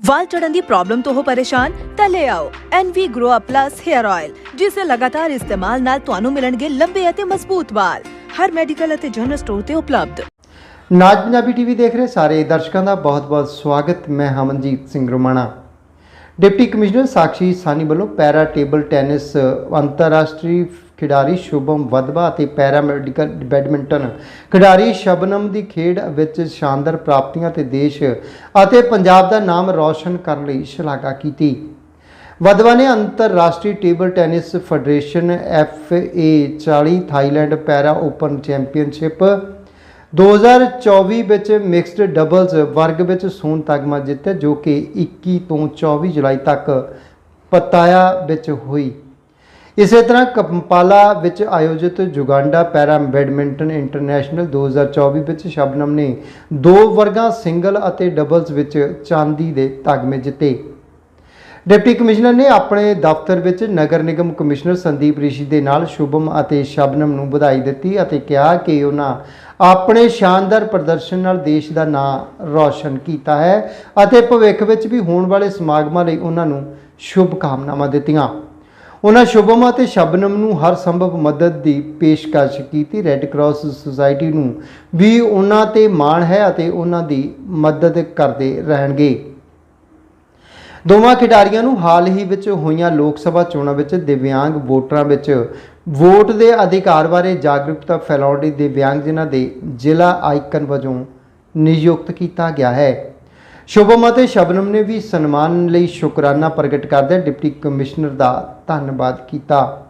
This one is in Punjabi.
ਵਾਲ ਝੜਨ ਦੀ ਪ੍ਰੋਬਲਮ ਤੋਂ ਹੋ ਪਰੇਸ਼ਾਨ, ਤਾਂ ਲੈ ਆਓ NV Grow Up Plus Hair Oil ਜਿਸ ਦੇ ਲਗਾਤਾਰ ਇਸਤੇਮਾਲ ਨਾਲ ਤੁਹਾਨੂੰ ਮਿਲਣਗੇ ਲੰਬੇ ਅਤੇ ਮਜ਼ਬੂਤ ਵਾਲ। ਹਰ ਮੈਡੀਕਲ ਅਤੇ ਜਨਰਲ ਸਟੋਰ ਤੇ ਉਪਲਬਧ। ਨਾਜ ਪੰਜਾਬੀ ਟੀਵੀ ਦੇਖ ਰਹੇ ਸਾਰੇ ਦਰਸ਼ਕਾਂ ਦਾ ਬਹੁਤ-ਬਹੁਤ ਸਵਾਗਤ। ਮੈਂ ਹਮਨਜੀਤ ਸਿੰਘ ਰੋਮਾਣਾ। ਡਿਪਟੀ ਕਮਿਸ਼ਨਰ ਸਾਕਸ਼ੀ ਸਾਨੀ ਵੱਲੋਂ ਪੈਰਾ ਟੇਬਲ ਟੈਨਿਸ ਅੰਤਰਰਾਸ਼ਟਰੀ ਖਿਡਾਰੀ ਸ਼ੁਭਮ ਵਧਵਾ ਅਤੇ ਪੈਰਾ ਮੈਡੀਕਲ ਬੈਡਮਿੰਟਨ। ਖਿਡਾਰੀ ਸ਼ਬਨਮ ਦੀ ਖੇਡ ਵਿੱਚ ਸ਼ਾਨਦਾਰ ਪ੍ਰਾਪਤੀਆਂ ਤੇ ਦੇਸ਼ ਅਤੇ ਪੰਜਾਬ ਦਾ ਨਾਮ ਰੌਸ਼ਨ ਕਰਨ ਲਈ ਸ਼ਲਾਘਾ ਕੀਤੀ। ਵਧਵਾ ਨੇ ਅੰਤਰਰਾਸ਼ਟਰੀ table tennis federation F A 40 Thailand para open championship 2024 ਵਿੱਚ ਮਿਕਸਡ ਡਬਲਸ ਵਰਗ ਵਿੱਚ ਸੋਨ ਤਗਮਾ ਜਿੱਤਿਆ, ਜੋ ਕਿ 21 ਤੋਂ 24 ਜੁਲਾਈ ਤੱਕ ਪਤਾਇਆ ਵਿੱਚ ਹੋਈ। ਇਸੇ ਤਰ੍ਹਾਂ ਕੰਪਾਲਾ ਵਿੱਚ ਆਯੋਜਿਤ ਜੁਗਾਂਡਾ ਪੈਰਾ ਬੈਡਮਿੰਟਨ ਇੰਟਰਨੈਸ਼ਨਲ 2024 ਵਿੱਚ ਸ਼ਬਨਮ ਨੇ ਦੋ ਵਰਗਾਂ ਸਿੰਗਲ ਅਤੇ ਡਬਲਸ ਵਿੱਚ ਚਾਂਦੀ ਦੇ ਤਗਮੇ ਜਿੱਤੇ। ਡਿਪਟੀ ਕਮਿਸ਼ਨਰ ਨੇ ਆਪਣੇ ਦਫ਼ਤਰ ਵਿੱਚ ਨਗਰ ਨਿਗਮ ਕਮਿਸ਼ਨਰ ਸੰਦੀਪ ਰਿਸ਼ੀ ਦੇ ਨਾਲ ਸ਼ੁਭਮ ਅਤੇ ਸ਼ਬਨਮ ਨੂੰ ਵਧਾਈ ਦਿੱਤੀ ਅਤੇ ਕਿਹਾ ਕਿ ਉਹਨਾਂ ਆਪਣੇ ਸ਼ਾਨਦਾਰ ਪ੍ਰਦਰਸ਼ਨ ਨਾਲ ਦੇਸ਼ ਦਾ ਨਾਂ ਰੌਸ਼ਨ ਕੀਤਾ ਹੈ ਅਤੇ ਭਵਿੱਖ ਵਿੱਚ ਵੀ ਹੋਣ ਵਾਲੇ ਸਮਾਗਮਾਂ ਲਈ ਉਹਨਾਂ ਨੂੰ ਸ਼ੁਭ ਕਾਮਨਾਵਾਂ ਦਿੱਤੀਆਂ। ਉਹਨਾਂ ਸ਼ੁਭਮ ਅਤੇ ਸ਼ਬਨਮ ਨੂੰ ਹਰ ਸੰਭਵ ਮਦਦ ਦੀ ਪੇਸ਼ਕਸ਼ ਕੀਤੀ। ਰੈੱਡ ਕਰਾਸ ਸੁਸਾਇਟੀ ਨੂੰ ਵੀ ਉਹਨਾਂ ਤੇ ਮਾਣ ਹੈ ਅਤੇ ਉਹਨਾਂ ਦੀ ਮਦਦ ਕਰਦੇ ਰਹਿਣਗੇ। ਦੋਵਾਂ ਖਿਡਾਰੀਆਂ ਨੂੰ ਹਾਲ ਹੀ ਵਿੱਚ ਹੋਈਆਂ ਲੋਕ ਸਭਾ ਚੋਣਾਂ ਵਿੱਚ ਦਿਵਿਆਂਗ ਵੋਟਰਾਂ ਵਿੱਚ ਵੋਟ ਦੇ ਅਧਿਕਾਰ ਬਾਰੇ ਜਾਗਰੂਕਤਾ ਫੈਲਾਉਣ ਲਈ ਦਿਵਿਆਂਗਜਨਾਂ ਦੇ ਜ਼ਿਲ੍ਹਾ ਆਈਕਨ ਵਜੋਂ ਨਿਯੁਕਤ ਕੀਤਾ ਗਿਆ ਹੈ। ਸ਼ੁਭਮ ਅਤੇ ਸ਼ਬਨਮ ਨੇ ਵੀ ਸਨਮਾਨ ਲਈ ਸ਼ੁਕਰਾਨਾ ਪ੍ਰਗਟ ਕਰਦਿਆਂ ਡਿਪਟੀ ਕਮਿਸ਼ਨਰ ਦਾ ਧੰਨਵਾਦ ਕੀਤਾ।